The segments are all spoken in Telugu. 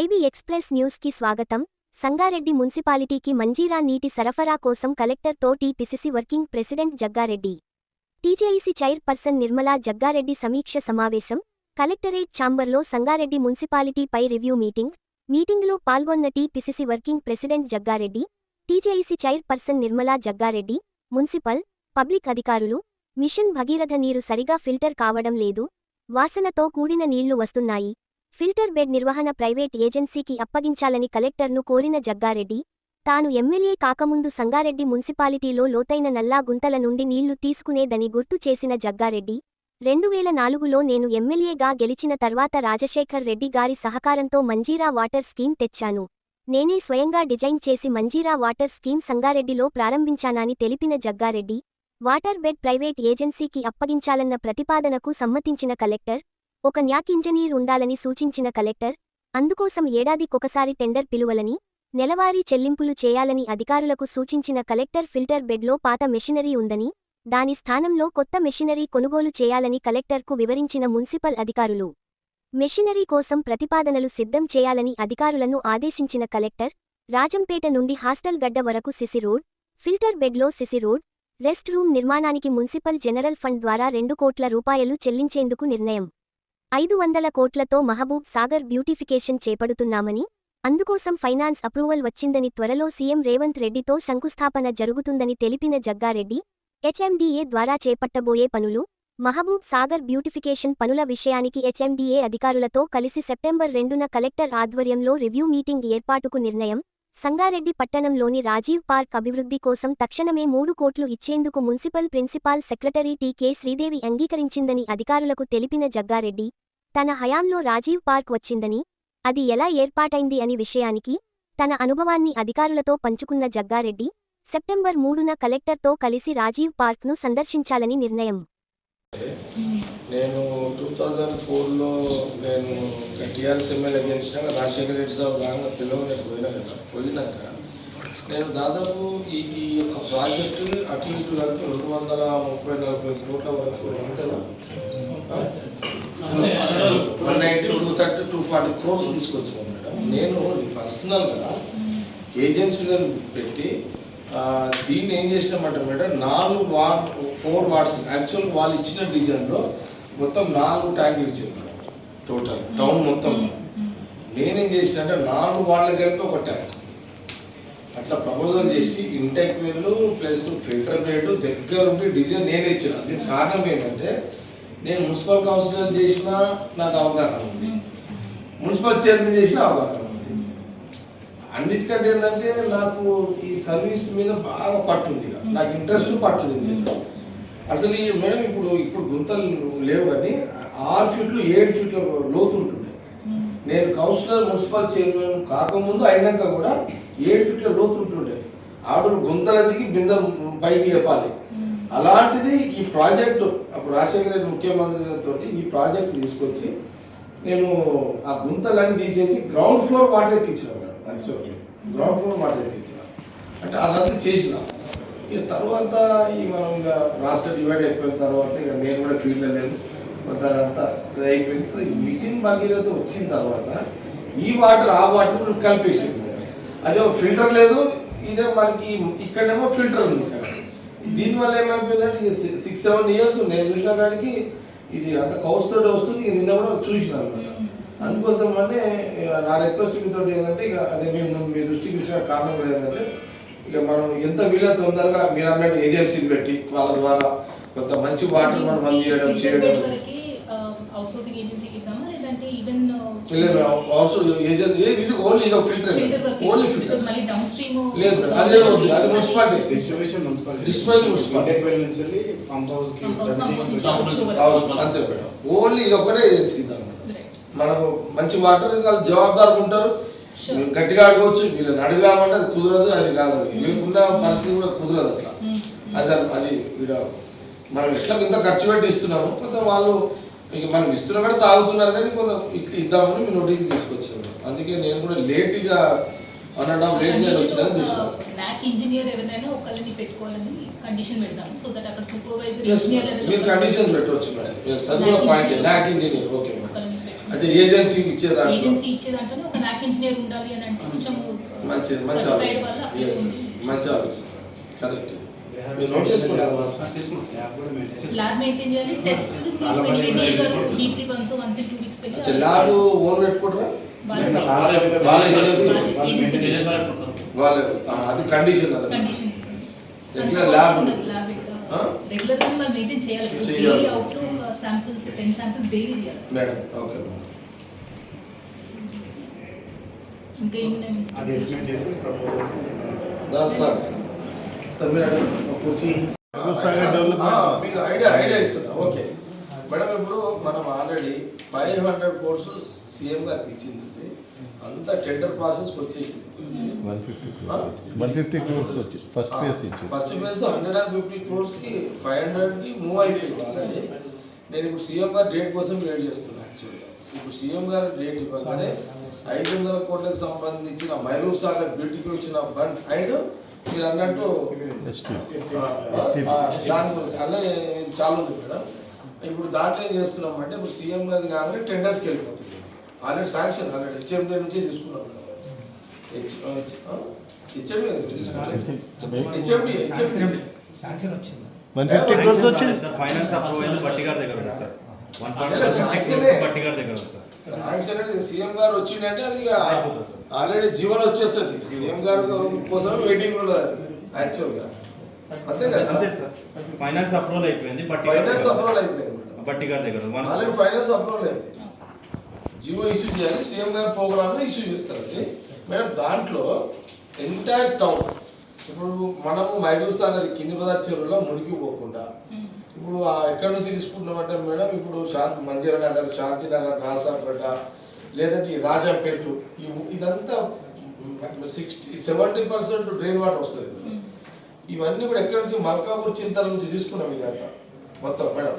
ఐబీ ఎక్స్ప్రెస్ న్యూస్కి స్వాగతం. సంగారెడ్డి మున్సిపాలిటీకి మంజీరా నీటి సరఫరా కోసం కలెక్టర్తో TPCC working president Jaggareddy. TJEC chairperson Nirmala Jaggareddy సమీక్ష సమావేశం. కలెక్టరేట్ ఛాంబర్లో సంగారెడ్డి మున్సిపాలిటీపై రివ్యూ మీటింగ్. మీటింగ్లో పాల్గొన్న TPCC working president Jaggareddy TJEC chairperson Nirmala Jaggareddy municipal public అధికారులు. మిషన్ భగీరథ నీరు సరిగా ఫిల్టర్ కావడం లేదు. వాసనతో కూడిన నీళ్ళు వస్తున్నాయి. ఫిల్టర్ బెడ్ నిర్వహణ ప్రైవేట్ ఏజెన్సీకి అప్పగించాలని కలెక్టర్ను కోరిన జగ్గారెడ్డి తాను ఎమ్మెల్యే కాకముందు సంగారెడ్డి మున్సిపాలిటీలో లోతైన నల్లా గుంతల నుండి నీళ్ళు తీసుకునేదని గుర్తు చేసిన జగ్గారెడ్డి రెండువేల నాలుగులో నేను ఎమ్మెల్యేగా గెలిచిన తర్వాత రాజశేఖర్ రెడ్డి గారి సహకారంతో మంజీరా వాటర్ స్కీమ్ తెచ్చాను. నేనే స్వయంగా డిజైన్ చేసి మంజీరా వాటర్ స్కీమ్ సంగారెడ్డిలో ప్రారంభించానని తెలిపిన జగ్గారెడ్డి వాటర్ బెడ్ ప్రైవేట్ ఏజెన్సీకి అప్పగించాలన్న ప్రతిపాదనకు సమ్మతించిన కలెక్టర్ ఒక న్యాక్ ఇంజనీర్ ఉండాలని సూచించిన కలెక్టర్ అందుకోసం ఏడాదికొకసారి టెండర్ పిలువలని నెలవారీ చెల్లింపులు చేయాలని అధికారులకు సూచించిన కలెక్టర్ ఫిల్టర్ బెడ్లో పాత మెషినరీ ఉందని దాని స్థానంలో కొత్త మెషినరీ కొనుగోలు చేయాలని కలెక్టర్కు వివరించిన మున్సిపల్ అధికారులు. మెషినరీ కోసం ప్రతిపాదనలు సిద్ధం చేయాలని అధికారులను ఆదేశించిన కలెక్టర్ రాజంపేట నుండి హాస్టల్ గడ్డ వరకు సిసి రోడ్ ఫిల్టర్ బెడ్లో సిసి రోడ్ రెస్ట్ రూమ్ నిర్మాణానికి మున్సిపల్ జనరల్ ఫండ్ ద్వారా రెండు కోట్ల రూపాయలు చెల్లించేందుకు నిర్ణయం. ఐదు వందల కోట్లతో మహబూబ్ సాగర్ బ్యూటిఫికేషన్ చేపడుతున్నామని అందుకోసం ఫైనాన్స్ అప్రూవల్ వచ్చిందని త్వరలో సీఎం రేవంత్ రెడ్డితో శంకుస్థాపన జరుగుతుందని తెలిపిన జగ్గారెడ్డి హెచ్ఎండీఏ ద్వారా చేపట్టబోయే పనులు మహబూబ్ సాగర్ బ్యూటిఫికేషన్ పనుల విషయానికి హెచ్ఎండీఏ అధికారులతో కలిసి సెప్టెంబర్ రెండున కలెక్టర్ ఆధ్వర్యంలో రివ్యూ మీటింగ్ ఏర్పాటుకు నిర్ణయం సంగారెడ్డి పట్టణంలోని రాజీవ్ పార్క్ అభివృద్ధి కోసం తక్షణమే మూడు కోట్లు ఇచ్చేందుకు municipal principal secretary TK Sridevi అంగీకరించిందని అధికారులకు తెలిపిన జగ్గారెడ్డి తన హయాంలో రాజీవ్ పార్క్ వచ్చిందని అది ఎలా ఏర్పాటైంది అని విషయానికి తన అనుభవాన్ని అధికారులతో పంచుకున్న జగ్గారెడ్డి సెప్టెంబర్ మూడున కలెక్టర్తో కలిసి రాజీవ్ పార్క్ను సందర్శించాలని నిర్ణయం. నేను టూ థౌజండ్ ఫోర్లో నేను టీఆర్ఎస్ ఎమ్మెల్యే గెలిచినాక రాజశేఖర రెడ్డి సాబ్ రాగా పిల్లలు నేను పోయినా కదా పోయినాక నేను దాదాపు ఈ ఈ యొక్క ప్రాజెక్టు అటు ఇటు కలిపి రెండు వందల ముప్పై నలభై కోట్ల వరకు అంతేనా one ninety two thirty two forty crores తీసుకొచ్చాను మేడం. నేను పర్సనల్గా ఏజెన్సీలను పెట్టి దీన్ని ఏం చేసినామంటే మేడం నాలుగు వాట్ ఫోర్ వాట్స్ యాక్చువల్ వాళ్ళు ఇచ్చిన డిజైన్లో మొత్తం నాలుగు ట్యాంకులు ఇచ్చారు మేడం. టోటల్ టౌన్ మొత్తం. నేనేం చేసిన అంటే నాలుగు వాళ్ళ కలిపి ఒక ట్యాంక్. అట్లా ప్రపోజల్ చేసి ఇంటెక్ వెళ్ళు ప్లస్ ఫిల్టర్ బెడ్ దగ్గర ఉండి డిజైన్ నేనే ఇచ్చిన. దీనికి కారణం ఏంటంటే నేను మున్సిపల్ కౌన్సిలర్ చేసినా నాకు అవగాహన ఉంది. మున్సిపల్ చైర్మన్ చేసిన అవగాహన ఉంది. అన్నిటికంటే ఏంటంటే నాకు ఈ సర్వీస్ మీద బాగా పట్టుంది నాకు ఇంట్రెస్ట్ పట్టుంది మీద. అసలు ఈ మేడం ఇప్పుడు ఇప్పుడు గుంతలు లేవు కానీ ఆరు ఫీట్లు ఏడు ఫీట్ల లోతు ఉంటుండే నేను కౌన్సిలర్ మున్సిపల్ చైర్మన్ కాకముందు అయినాక కూడా ఏడు ఫీట్ల లోతు ఉంటుండే. ఆవిడ గుంతల దిగి బిందె పైకి చెప్పాలి అలాంటిది ఈ ప్రాజెక్టు అప్పుడు రాజశేఖర రెడ్డి ముఖ్యమంత్రితో ఈ ప్రాజెక్ట్ తీసుకొచ్చి నేను ఆ గుంతలన్నీ తీసేసి గ్రౌండ్ ఫ్లోర్ వాటర్ ఎక్కించిన యాక్చువల్గా గ్రౌండ్ ఫ్లోర్ వాటర్ ఎక్కించిన. అంటే అదంతా చేసిన. ఇక తర్వాత ఈ మనం ఇక రాష్ట్ర డివైడ్ అయిపోయిన తర్వాత ఇక నేను కూడా ఫీల్డ్ లేను. దానంతా అంతా ఇది అయిపోయిన తర్వాత మిషన్ భగీరథ వచ్చిన తర్వాత ఈ వాటర్ ఆ వాటర్ కూడా కలిపేసింది అదే ఫిల్టర్ లేదు ఇదే మనకి ఇక్కడేమో ఫిల్టర్ ఉంది ఇక్కడ దీనివల్ల ఏమైపోయిందంటే సిక్స్ సెవెన్ ఇయర్స్ నేను చూసిన కాడికి ఇది అంత కౌస్తోటి వస్తుంది ఇక నిన్న కూడా చూసిన అనమాట. అందుకోసం అంటే ఇక నా రిక్వెస్ట్ మీతో ఏంటంటే ఇక అదే మేము మీ దృష్టికి ఇచ్చిన కారణం కూడా ఏంటంటే ఇక మనం ఎంత వీళ్ళ తొందరగా మీరు అన్నట్టు ఏజెన్సీని పెట్టి వాళ్ళ ద్వారా కొంత మంచి వాటర్ మనం అందజేయడం చేయడం. అవుట్సోర్సింగ్ ఏజెన్సీకి ఇద్దామా లేదంటే ఈవెన్ లేదు ఏజెన్సీ ఏది ఇది ఓన్లీ ఇది ఫిల్టర్ ఓన్లీ ఫిల్టర్ మళ్ళీ డౌన్ స్ట్రీమ్ లేదు అదే వద్దు అది municipality distribution municipality Distribution municipality. Madepalli నుంచి వెళ్ళి పంప్ హౌస్కి అంతే మేడం. ఓన్లీ ఇది ఒక్కటే ఏజెన్సీకి ఇద్దాం. మేడం మనకు మంచి వాటర్ వాళ్ళు జవాబుదారు ఉంటారు. గట్టిగా అడగవచ్చు వీళ్ళని అడుగుదామంటే అది కుదరదు అది కాదు. వీళ్ళకున్న పరిస్థితి కూడా కుదరదు అట్లా. అది అది వీడ మనం ఎట్లా ఇంత ఖర్చు పెట్టి ఇస్తున్నాము కొంత వాళ్ళు ఇక మనం ఇస్తున్నా కూడా తాగుతున్నారు కానీ కొంత ఇట్లా ఇద్దామని మీ నోటీస్ తీసుకొచ్చాము అందుకే నేను కూడా లేట్గా వన్ అండ్ హాఫ్ లేట్గా వచ్చినాను తీసుకున్నాను ల్యాక్ ఇంజనీర్ ఎవరైనా ఒకళ్ళని పెట్టుకోవాలని కండిషన్ సో దట్ అక్కడ సూపర్వైజర్. మీరు కండిషన్స్ పెట్టవచ్చు మేడం అది కూడా పాయింట్ నాకు ఇంజనీర్ ఓకే మేడం అంటే ఏజెన్సీకి ఇచ్చేదాంట్లో. ఏజెన్సీ ఒక ల్యాక్ ఇంజనీర్ ఉండాలి అని అంటే కొంచెం మంచిది మంచి ఆలోచన. మంచి ఆలోచన. కరెక్ట్ మీరు నోట్ చేసుకున్నారు ల్యాబ్ కూడా మెయింటైన్ ల్యాబ్ మెయింటైన్ చేయాలి test weekly once once two weeks అచ్చా ల్యాబ్ ఓన్ పెట్టుకుంటారా వాళ్ళ అది కండిషన్ అది. ల్యాబ్? రెగ్యులర్గా మెయింటైన్ చేయాలి. Daily out samples ten samples daily చేయాలి మేడం ఓకే ఇంకా ఏమి అది ఎస్టిమేట్ చేసి ప్రపోజల్స్ దా సార్ సార్ మీరు అడగండి. కూర్చో. మీకు ఐడియా ఐడియా ఇస్తున్నా. ఓకే మేడం ఇప్పుడు మనం already five hundred crores CM గారికి ఇచ్చింది. అంతా టెండర్ ప్రాసెస్కి వచ్చేసింది. వన్ ఫిఫ్టీ క్రోర్స్ వచ్చి ఫస్ట్ ఫేజ్ ఇచ్చి first phase hundred and fifty క్రోర్స్కి ఫైవ్ హండ్రెడ్కి మూవ్ అయిపోయింది ఆల్రెడీ నేను ఇప్పుడు సీఎం గారు డేట్ కోసం వెయిట్ చేస్తున్నాను యాక్చువల్గా ఇప్పుడు సీఎం గారు డేట్ ఇవ్వగానే ఐదు వందల కోట్లకు సంబంధించిన మైరూర్ సాగర్ బ్యూటీకి వచ్చిన బండ్ అండ్ మీరు అన్నట్టు దాని గురించి. అలా చాలా ఉంది మేడం. ఇప్పుడు దాంట్లో ఏం చేస్తున్నాం అంటే ఇప్పుడు సీఎం గారి కాగానే టెండర్స్కి వెళ్ళిపోతుంది. ఆల్రెడీ శాంక్షన్ ఆల్రెడీ హెచ్ఎండి నుంచి తీసుకున్నాం హెచ్ హెచ్ఎండి వచ్చింది? సార్ ఫైనాన్స్ అప్రూవ్ అయింది బట్టి గారి దగ్గర ఉంది సార్. వన్ అదే శాంక్షనే. పాయింట్ బట్టి గారి దగ్గర ఉంది సార్. శాంక్షన్ అంటే సీఎం గారు వచ్చిందంటే అది ఇక అయిపోతుంది సార్. ఆల్రెడీ జీవన్ వచ్చేస్తుంది. సీఎం గారు కోసం వెయిటింగ్ అది యాక్చువల్గా అంతే కదా? అంతే సార్. ఫైనాన్స్ అప్రూవల్ అయిపోయింది గారి ఫైనాన్స్ అప్రూవల్ అయిపోయింది బట్టి గారి దగ్గర. వన్ ఆల్రెడీ ఫైనాన్స్ అప్రూవల్ అయింది. జియో ఇష్యూ చేయాలి సీఎం గారు ప్రోగ్రామ్ ఇష్యూ చేస్తారు. అది మేడం దాంట్లో ఎంటైర్ టౌన్ ఇప్పుడు మనము మైదూర్ సాగర్ కింది పదార్థ చెరువులో మునిగి పోకుండా ఇప్పుడు ఆ ఎక్కడి నుంచి తీసుకుంటున్నామంటే మేడం ఇప్పుడు శాంతి మంజీర నగర్ శాంతి నగర్ నాల్సాపేట లేదంటే ఈ రాజంపేట ఇదంతా sixty seventy percent drain water వస్తుంది. ఇవన్నీ కూడా ఎక్కడి నుంచి? మల్కాపూర్ చింతల నుంచి తీసుకున్నాం ఇదంతా మొత్తం మేడం.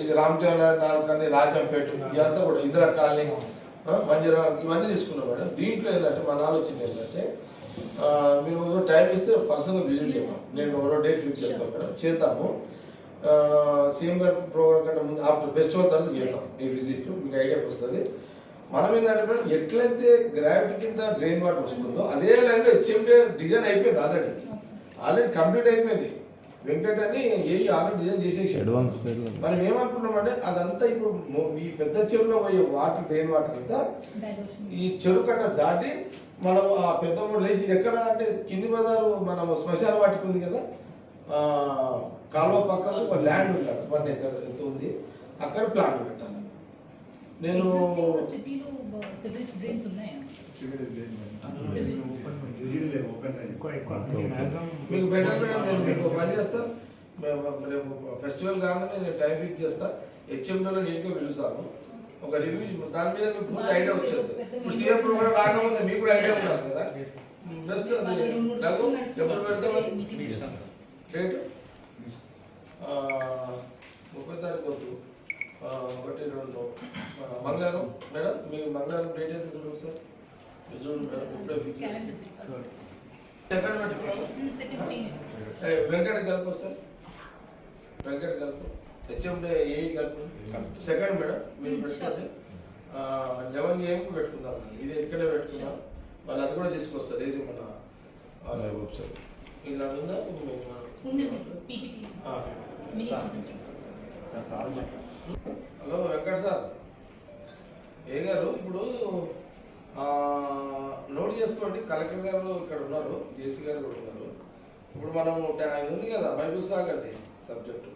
ఇది రామచంద్ర నాలుకని రాజంపేట ఇదంతా కూడా ఇందిరా కాలనీ మంజీరా ఇవన్నీ తీసుకున్నాం మేడం. దీంట్లో ఏంటంటే మన ఆలోచన ఏంటంటే మీరు టైం ఇస్తే పర్సనల్గా విజిట్ చేద్దాం. నేను ఎవరో డేట్ ఫిక్స్ చేస్తాను మేడం. చేద్దాము. సీఎం గారి ప్రోగ్రామ్ కంటే ముందు ఆఫ్టర్ ఫెస్టివల్ తర్వాత చేద్దాం. ఈ విజిట్ మీకు ఐడియాకి వస్తుంది. మనం ఏంటంటే ఎట్లయితే గ్రావిటీ కింద డ్రైన్ వాటర్ వస్తుందో అదే లైన్లో హెచ్ఎండే డిజైన్ అయిపోయింది ఆల్రెడీ ఆల్రెడీ కంప్లీట్ అయిపోయింది. వెంకట్ అని ఏ ఆల్రెడీ డిజైన్ చేసేసి అడ్వాన్స్ మనం ఏమనుకున్నామంటే అదంతా ఇప్పుడు మొ- ఈ పెద్ద చెరువులో పోయే వాటర్ డ్రైన్ వాటర్ అంతా డైవర్షన్ ఈ చెరువు కట్ట దాటి మనం ఆ పెద్ద మూడు లేచి ఎక్కడ అంటే కింది బజారు మనం శ్మశాన వాటికి ఉంది కదా? ఆ, కాలువ పక్కన ఒక ల్యాండ్ ఉంది అక్కడ వన్ ఎకర్ ఎంత ఉంది? అక్కడ ప్లాంట్ పెట్టాలి. నేను మీకు బెటర్ మేడం నేను మీకు పని చేస్తా. మేము రేపు ఫెస్టివల్ కాగానే నేను టైం ఫిక్స్ చేస్తా. హెచ్ఎండోలో నీట్గా పిలుస్తాను. ఒక రివ్యూ దాని మీద మీకు పూర్తి ఐడియా వచ్చేస్తుంది. ఇప్పుడు సీఎం ప్రోగ్రామ్ రాకముందే మీకు కూడా ఐడియా ఉండాలి కదా? బెస్ట్ అది నాకు ఎప్పుడు పెడతామని డేట్ ఆ, ముప్పై తారీఖు ఒకటి రెండు. మంగళవారం. మేడం మీ మంగళవారం డేట్ ఎంత చూడండి సార్ మీరు చూడండి మేడం ఇప్పుడే ఫిక్స్ క్యాలెండర్ సెకండ్ ఏ, వెంకట కలుపు సార్ వెంకట కలుపు. హెచ్ఎండే ఏ కలుపు? సెకండ్ మేడం మీరు పెట్టుకోండి. లెవెన్ ఏఎంకి పెట్టుకుందాం ఇది ఎక్కడే పెట్టుకున్నాం వాళ్ళు అది కూడా తీసుకొస్తారు. ఏది మన ఆ, ఇలా ఉందా? Hello Venkat sir. ఏ గారు ఇప్పుడు నోట్ చేసుకోండి. కలెక్టర్ గారు ఇక్కడ ఉన్నారు జేసీ గారు కూడా ఉన్నారు. ఇప్పుడు మనము ఉంది కదా మహబూబ్ సాగర్ది సబ్జెక్టు.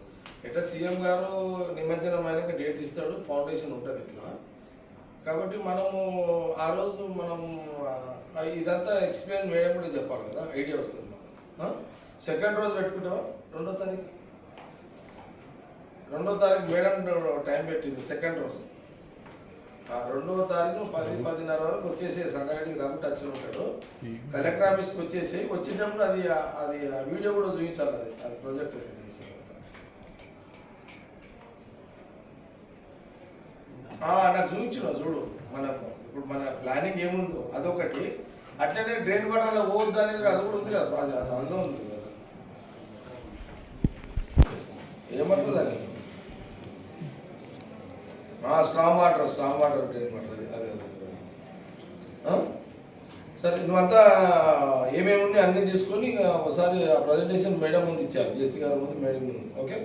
ఎట్లా సీఎం గారు నిమజ్జనం అయినాక డేట్ ఇస్తాడు ఫౌండేషన్ ఉంటుంది ఇట్లా. కాబట్టి మనము ఆ రోజు మనం ఇదంతా ఎక్స్ప్లెయిన్ మేడం కూడా చెప్పాలి కదా ఐడియా వస్తుంది సెకండ్ రోజు పెట్టుకుంటావా? రెండో తారీఖు? రెండో తారీఖు మేడం టైం పెట్టింది సెకండ్ రోజు. ఆ రెండవ తారీఖు పది పదిన్నర వరకు వచ్చేసి సంగారెడ్డికి రఘు టచ్ ఉంటాడు. కలెక్టర్ ఆఫీస్కి వచ్చేసి వచ్చేటప్పుడు అది అది వీడియో కూడా చూపించాలి అది అది ప్రాజెక్ట్ నాకు చూపించిన చూడు మన ఇప్పుడు మన ప్లానింగ్ ఏముందో అదొకటి. అట్లనే డ్రైన్ వాటర్ పోవద్దు అనేది అది కూడా ఉంది కదా అందులో ఉంది కదా. ఏమంటుంది అది strong water strong water water అది అదే? సరే నువ్వంతా ఏమేమి ఉన్నాయి అన్నీ తీసుకొని ఒకసారి ఆ ప్రజెంటేషన్ మేడం ముందు ఇచ్చారు జేసీ గారి ముందు మేడం ముందు ఓకే?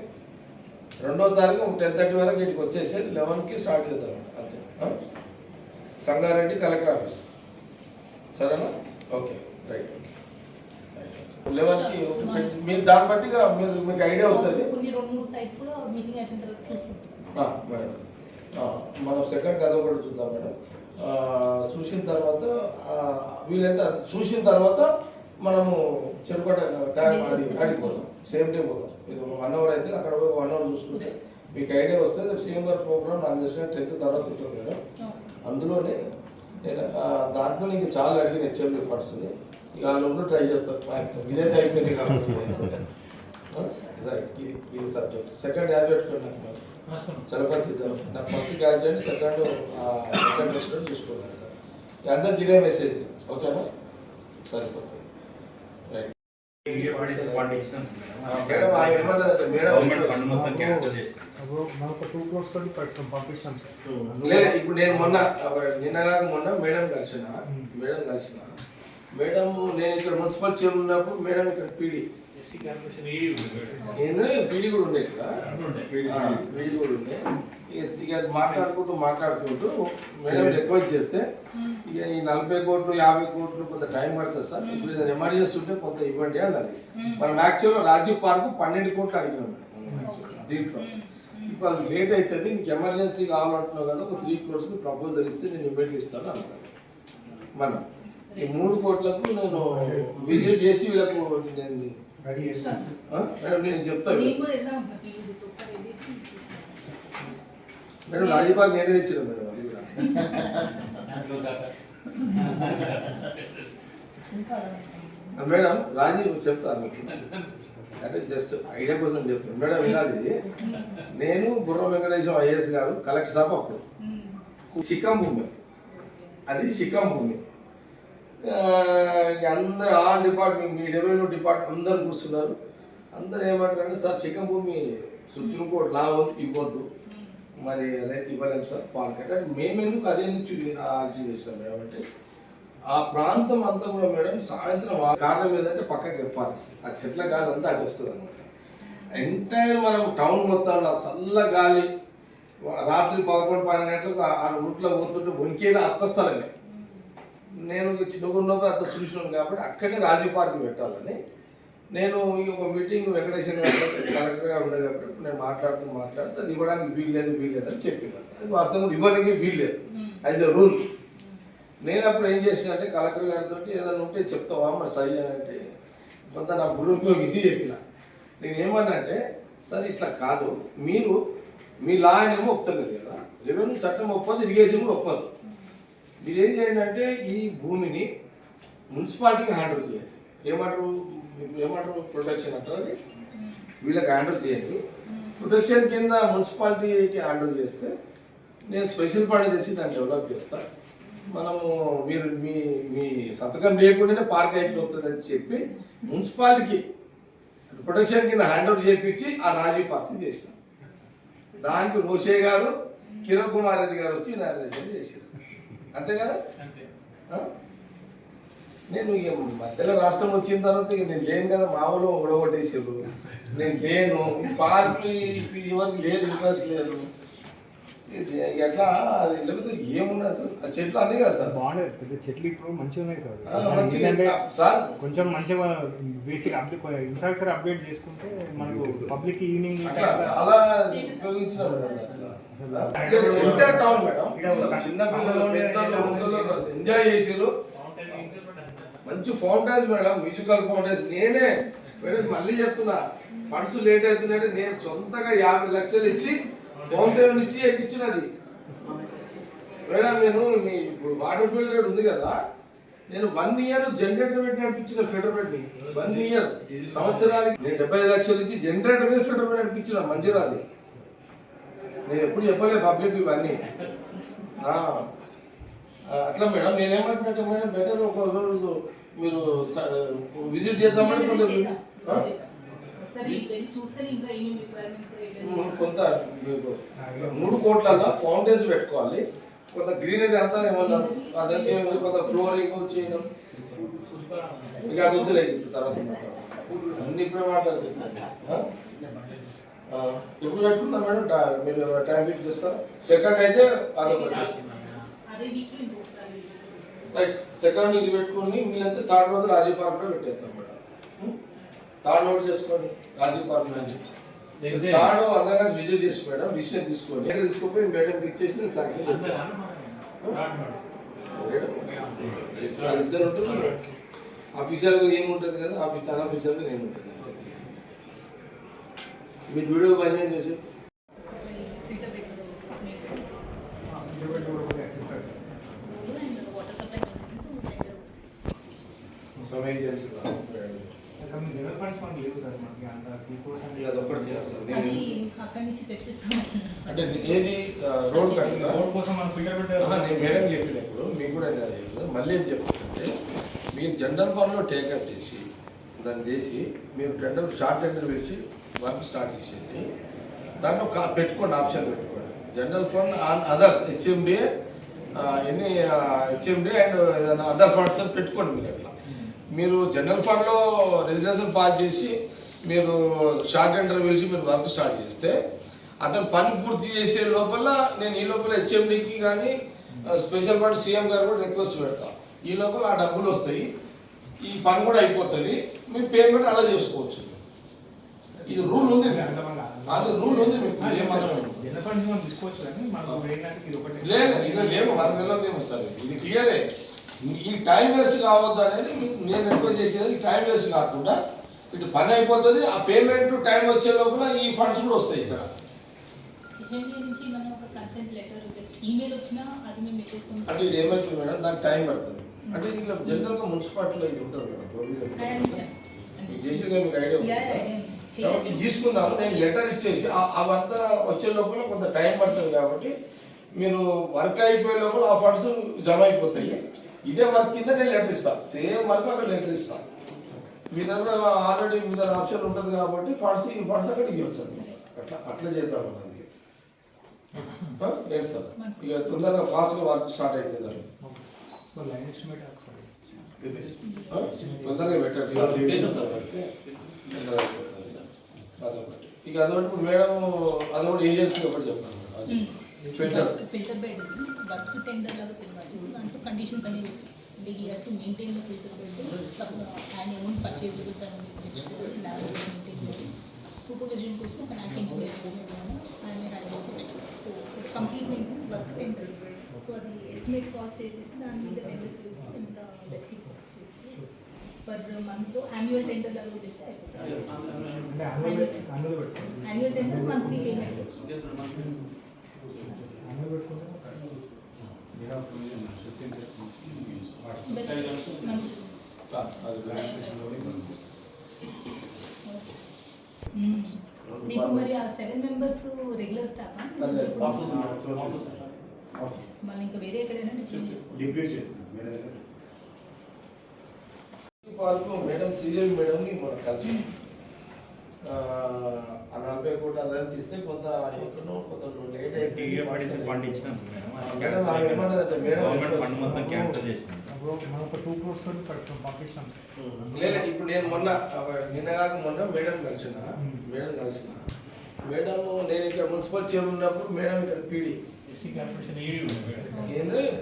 రెండో తారీఖు టెన్ థర్టీ వరకు ఇక్కడికి వచ్చేసి లెవెన్కి స్టార్ట్ చేద్దాం. అంతే? Sangareddy collector office. సరేనా? Okay right okay. లెవెన్కి మీరు దాన్ని బట్టి మీరు మీకు ఐడియా వస్తుంది. మూడు. కూడా మనం సెకండ్ కథ ఒకటి చూద్దాం మేడం. చూసిన తర్వాత వీలైతే అది చూసిన తర్వాత మనము చెరుపట టైం అది అడిగిపోదాం సేమ్ డే పోదాం ఇది వన్ అవర్ అయితే అక్కడ పోయి వన్ అవర్ చూసుకుంటే మీకు ఐడియా వస్తే రేపు సేమ్ వర్క్ ప్రోగ్రామ్ నాకు తెలిసిన టెన్త్ తర్వాత ఉంటుంది మేడం. అందులోనే నేను దాంట్లో నీకు చాలా అడిగిన హెచ్ఎం డిపార్ట్స్ని ఇక ఆ లోపల ట్రై చేస్తాను మ్యాక్సిమం ఇదైతే అయిపోయింది కాబట్టి. ఇది ఇది సబ్జెక్ట్. సెకండ్ యాజ్ పెట్టుకున్నాను చలపతి నా first graduate second second student చూసుకున్నాను సార్. అందరికి ఇదే మెసేజ్ ఓకేనా? సరిపోతుంది. లేదు ఇప్పుడు నేను మొన్న ఒక నిన్నగాక మొన్న మేడం కలిసిన మేడం కలిసిన. మేడం నేను ఇక్కడ మున్సిపల్ చైర్ ఉన్నప్పుడు మేడం ఇక్కడ పీడి. నేను పీడి కూడా ఉండే ఇక్కడ పీడి కూడా ఉండే ఇక మాట్లాడుకుంటూ మాట్లాడుకుంటూ మేడం రిక్వెస్ట్ చేస్తే ఇక ఈ నలభై కోట్లు యాభై కోట్లు కొంత టైం పడుతుంది సార్. ఇప్పుడు ఏదైనా ఎమర్జెన్సీ ఉంటే కొంత ఇవ్వండి అన్నది. మనం యాక్చువల్గా రాజీవ్ పార్క్ పన్నెండు కోట్లు actually దీంట్లో. ఇప్పుడు అది లేట్ అవుతుంది నీకు ఎమర్జెన్సీ కావాలంటున్నావు కదా ఒక త్రీ క్రోర్స్కి ప్రపోజల్ ఇస్తే నేను ఇమ్మీడియట్ ఇస్తాను అన్నాను మనం. ఈ మూడు కోట్లకు నేను విజిట్ చేసి వీళ్ళకు నేను నేను వెళ్ళేసి మేడం. రాజీవ్ పార్క్ నేనే తెచ్చాను మేడం అది కూడా. మేడం రాజీవ్ చెప్తాను అంటే జస్ట్ ఐడియా కోసం చెప్తాను మేడం వినాలి. నేను బుర్ర వెంకటేశ్వర ఐఏఎస్ గారు కలెక్టర్ సాబ్ అప్పుడు. సిక్కం భూమి. అది సిక్కం భూమి. అందరు ఆ డిపార్ట్మెంట్ మీ రెవెన్యూ డిపార్ట్మెంట్ అందరు కూర్చున్నారు. అందరు ఏమంటారంటే సార్ చికెన్ భూమి సుప్రీంకోర్టు లా ఉంది ఇవ్వద్దు. మరి అదైతే ఇవ్వలేము సార్ పార్క్ అంటే మేమెందుకు అదే నుంచి ఆర్జీ చేసినాం మేడం అంటే ఆ ప్రాంతం అంతా కూడా మేడం సాయంత్రం కారణం ఏంటంటే పక్కకి చెప్పాలి. ఆ చెట్ల గాలి అంతా అటు వస్తుంది అనమాట ఎంటైర్ మనం టౌన్ మొత్తంలో చల్ల గాలి. రాత్రి పదకొండు పన్నెండు గంటలకు ఆ- ఆ రూట్లో పోతుంటే ఉనికేది అక్కస్థలమే నేను చిన్నగా ఉన్నప్పుడు అంత చూసినాను కాబట్టి అక్కడే రాజీవ్ పార్క్ పెట్టాలని. నేను ఈ ఒక మీటింగ్ వెంకటేశ్వర గారు కలెక్టర్గా ఉండే కాబట్టి ఇప్పుడు నేను మాట్లాడుతూ మాట్లాడుతూ అది ఇవ్వడానికి వీలు లేదు వీలు లేదు అని చెప్పినాను అది వాస్తవం ఇవ్వడానికి వీలు లేదు యాజ్ ఎ రూల్ నేను అప్పుడు ఏం చేసిన అంటే కలెక్టర్ గారితో ఏదైనా ఉంటే చెప్తావా? మరి సై అని అంటే కొంత నా బుర్ర ఉపయోగించి చెప్పిన. నేను ఏమన్నా అంటే సరే ఇట్లా కాదు. మీరు మీ లా ఏమో ఒప్పుతలేదు కదా. రెవెన్యూ చట్టం ఒప్పదు ఇరిగేషన్ కూడా ఒప్పదు. మీరు ఏం చేయండి అంటే ఈ భూమిని మున్సిపాలిటీకి హ్యాండిల్ చేయండి. ఏమంటారు? ఏమంటారు? ప్రొటెక్షన్ అంటారు అది? వీళ్ళకి ఓవర్ చేయండి. ప్రొటెక్షన్ కింద మున్సిపాలిటీకి హ్యాండిల్ చేస్తే నేను స్పెషల్ ఫండ్ తెచ్చి దాన్ని డెవలప్ చేస్తా. మనము మీరు మీ మీ సంతకం లేకుండానే పార్క్ అయిపోతుంది అని చెప్పి మున్సిపాలిటీకి ప్రొటెక్షన్ కింద హ్యాండ్ ఓవర్ చేయించి ఆ రాజీవ్ పార్క్ చేసినాం. దానికి రోషే గారు కిరణ్ కుమార్ రెడ్డి గారు వచ్చి నామినేషన్ చేశారు అంతే కదా? నేను ఇక మధ్యలో రాష్ట్రం వచ్చిన తర్వాత ఇక నేను లేను కదా మా ఊళ్ళో ఉడగొట్టేసారు నేను లేను. పార్కులు ఎవరికి లేదు ఇంట్రెస్ట్ లేదు. ఇది ఎట్లా? అది లేకపోతే ఏమున్నా అసలు? ఆ చెట్లు అదే కదా సార్. బాగుండే. పెద్ద చెట్లు ఇప్పుడు మంచిగా ఉన్నాయి సార్. మంచిగా సార్. కొంచెం మంచిగా బేసిక్ అప్డేట్ ఇన్ఫ్రాస్ట్రక్చర్ అప్డేట్ చేసుకుంటే మనకు పబ్లిక్ ఈవినింగ్ అట్లా చాలా ఉపయోగించిన ఎంటైర్ టౌన్ మేడం. చిన్న పిల్లలు పెద్దలు ఎంజాయ్ చేసిరు మంచి ఫౌంటైన్స్ మేడం మ్యూజికల్ ఫౌంటైన్స్ నేనే మేడం మళ్ళీ చెప్తున్నా. ఫండ్స్ లేట్ అవుతున్నాయంటే నేను సొంతగా యాభై లక్షలు ఇచ్చి ఫౌంటైన్ ఇచ్చి ఎక్కించినది. మేడం నేను మీ ఇప్పుడు వాటర్ ఫిల్టర్ ఉంది కదా నేను వన్ ఇయర్ జనరేటర్ పెట్టి నడిపించిన పెట్టి వన్ ఇయర్ సంవత్సరానికి నేను డెబ్బై ఐదు లక్షలు ఇచ్చి జనరేటర్ మీద ఫిల్టర్ పెట్టి నడిపించిన మంజూరాది నేను ఎప్పుడు చెప్పలే పబ్లిక్ ఇవన్నీ. అట్లా మేడం నేనేమంటున్నట్టు మేడం బెటర్ ఒక రోజు మీరు విజిట్ చేద్దామంటే కొంత మీకు మూడు కోట్లల్లో ఫౌండేషన్ పెట్టుకోవాలి. కొంత గ్రీనరీ అంతా ఏమన్నారు అదంతా కొంత ఫ్లోరింగ్ చేయడం. ఇక అది తర్వాత. అన్ని ఇప్పుడే మాట్లాడుతుంది ఎప్పుడు పెట్టుకుందాం మేడం మీరు టైం ఫిక్స్ చేస్తారు? సెకండ్ అయితే అదొకటి. రైట్ సెకండ్ ఇది పెట్టుకొని వీళ్ళంతా థర్డ్ రోజు రాజీవ్ పార్క్లో పెట్టేస్తాం మేడం. థర్డ్ నోట్ చేసుకోండి. రాజీవ్ పార్క్లో థర్డ్ అందరం విజిట్ చేసి మేడం విషయం తీసుకోండి. మేడం తీసుకుపోయి మేడం. పిక్ చేసి సాంక్షన్ ఇద్దరు ఉంటారు అఫీషియల్గా ఏముంటది కదా? అఫీషియల్ అఫీషియల్గా నేను ఉంటుంది మీరు వీడియో పని చేసి. ఫిల్టర్ పెట్టడం లెవెల్ ఫండ్స్ మనకి లేవు సార్ మనకి అంత చేయాలి సార్. అది నేను అక్కడి నుంచి తెప్పిస్తాం అంటే ఏది రోడ్ కట్టినా రోడ్ కోసం మనం నేను మేడం చెప్పినప్పుడు మీకు కూడా నేను చెప్పిన మళ్ళీ ఏం చెప్తుంటే మీరు జనరల్ ఫండ్లో టేకప్ చేసి దాన్ని చేసి మీరు టెండర్ షార్ట్ టెండర్ వేసి వర్క్ స్టార్ట్ చేసేది దాంట్లో కా పెట్టుకోండి ఆప్షన్ పెట్టుకోండి. General fund on others HMDA ఎన్ని హెచ్ఎండి అండ్ ఏదైనా అదర్ ఫండ్స్ పెట్టుకోండి మీరు అట్లా మీరు జనరల్ ఫండ్లో రెసిడెన్షియల్ పాస్ చేసి మీరు షార్ట్ టెండర్ పిలిచి మీరు వర్క్ స్టార్ట్ చేస్తే అతను పని పూర్తి చేసే లోపల నేను ఈ లోపల హెచ్ఎండికి కానీ స్పెషల్ ఫండ్ సీఎం గారు కూడా రిక్వెస్ట్ పెడతా. ఈ లోపల ఆ డబ్బులు వస్తాయి. ఈ పని కూడా అయిపోతుంది. మీ పేమెంట్ అలా చేసుకోవచ్చు. ఇది రూల్ ఉంది. అది రూల్ ఉంది మీకు. ఏమన్నా మనం లేదు ఇది లేవు. మనకు తెలియదేమో సార్. ఇది క్లియరే. ఈ టైం వేస్ట్ కావద్దు అనేది నేను రిక్వెస్ట్ చేసేది టైం వేస్ట్ కాకుండా ఇటు పని అయిపోతుంది ఆ పేమెంట్ టైం వచ్చే లోపల ఈ ఫండ్స్ కూడా వస్తాయి ఇక్కడ. అంటే ఇది ఏమవుతుంది మేడం? దానికి టైం పడుతుంది. అంటే ఇట్లా జనరల్గా మున్సిపాలిటీలో ఇది ఉంటుంది మేడం ప్రొవిజన్. మీకు ఐడియా. కాబట్టి తీసుకుందాము. నేను లెటర్ ఇచ్చేసి ఆ- అవంతా వచ్చే లోపల కొంత టైం పడుతుంది కాబట్టి మీరు వర్క్ అయిపోయే లోపల ఆ ఫండ్స్ జమ అయిపోతాయి. ఇదే వర్క్ కింద నేను లెటర్ ఇస్తాను సేమ్ వర్క్ అక్కడ లెటర్ ఇస్తాను మీ దగ్గర ఆల్రెడీ మీ దగ్గర ఆప్షన్ ఉంటుంది కాబట్టి ఫండ్స్ ఈ ఫండ్స్ అక్కడ ఇవ్వచ్చు అట్లా అట్లా చేద్దాం అన్నది? ఏంటి సార్? ఇక తొందరగా ఫాస్ట్గా వర్క్ స్టార్ట్ అవుతుంది అది సో లైన్ ఎస్టిమేట్ ఒకసారి ఆ? తొందరగా పెట్టండి సార్. ఇక అదొకటి ఇప్పుడు మేడం అదొకటి ఏజెన్సీ ఒకటి చెప్పాను అది filter filter bed work tender లాగా పిలవాలి సో దాంట్లో కండిషన్స్ అనేవి పెట్టి అంటే ఈ has to maintain the filter bed sub and own purchasables and తెచ్చుకోవాలి ల్యాబ్ మెయింటైన్ చేయాలి సూపర్విజన్ కోసం ఒక ల్యాబ్ ఇంజనీర్ ఆయన రన్ చేసి పెట్టాలి so complete maintenance work tender so అది ఎస్టిమేట్ కాస్ట్ వేసేసి దాని మీద టెండర్ చేసి ఎంత best per month annual tender లాగా చేస్తే అయిపోతుంది అంటే అన్నులు అన్నులు పెట్టుకోండి యాన్యువల్ టెండర్ మంత్లీ పేమెంట్ అన్నులు పెట్టుకుంటే బెస్ట్ మంచిది మ్మ్. మీకు మరి ఆ సెవెన్ మెంబర్స్ రెగ్యులర్ స్టాఫ్ మళ్ళీ ఇంకా వేరే ఎక్కడైనా డిఫరెంట్ చేసుకోవాలి డిప్యూట్ చేస్తున్నాం మేడం పార్కు మేడం శ్రీదేవి మేడంని మనం కలిసి ఆ నలభై కోట్ల అదని ఇస్తే కొంత ఎక్కడో కొంత లేట్ ఇచ్చినాం మేడం. ఆమె ఏమన్నదంటే మేడం లేదు ఇప్పుడు నేను మొన్న నిన్న కాక మొన్న మేడం కలిసిన మేడం కలిసిన. మేడం నేను ఇక్కడ మున్సిపల్ చైర్మన్ ఉన్నప్పుడు మేడం ఇక్కడ పీడీ.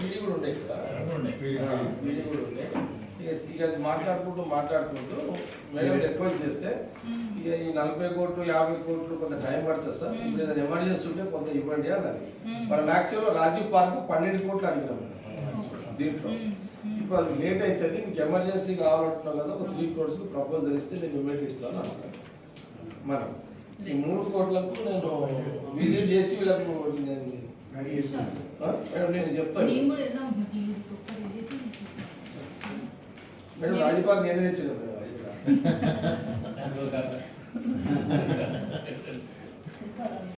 పీడీ కూడా ఉండే ఇక్కడ. పీడీ కూడా ఉండే. ఇక ఇక అది మాట్లాడుకుంటూ మాట్లాడుకుంటూ మేడం రిక్వెస్ట్ చేస్తే ఇక ఈ నలభై కోట్లు యాభై కోట్లు కొంత టైం పడుతుంది సార్. ఇప్పుడు ఏదైనా ఎమర్జెన్సీ ఉంటే కొంత ఇవ్వండి అన్నది. మనం యాక్చువల్గా రాజీవ్ పార్క్ పన్నెండు కోట్లు అడిగినాం దీంట్లో. ఇప్పుడు అది లేట్ అవుతుంది నీకు ఎమర్జెన్సీ కావాలంటున్నావు కదా ఒక త్రీ క్రోడ్స్కి ప్రపోజల్ ఇస్తే నేను ఇమీడియట్ ఇస్తాను అన్నాను మనం. ఈ మూడు కోట్లకు నేను విజిట్ చేసి వీళ్ళకు నేను నేను చెప్తాను నేను కూడా వెళ్దాం ప్లీజ్ ఒకసారి వెళ్ళేసి చూసుకుంటాం. మేడం రాజీపాక్ నేనే తెచ్చిన మేడం అది ఇక్కడ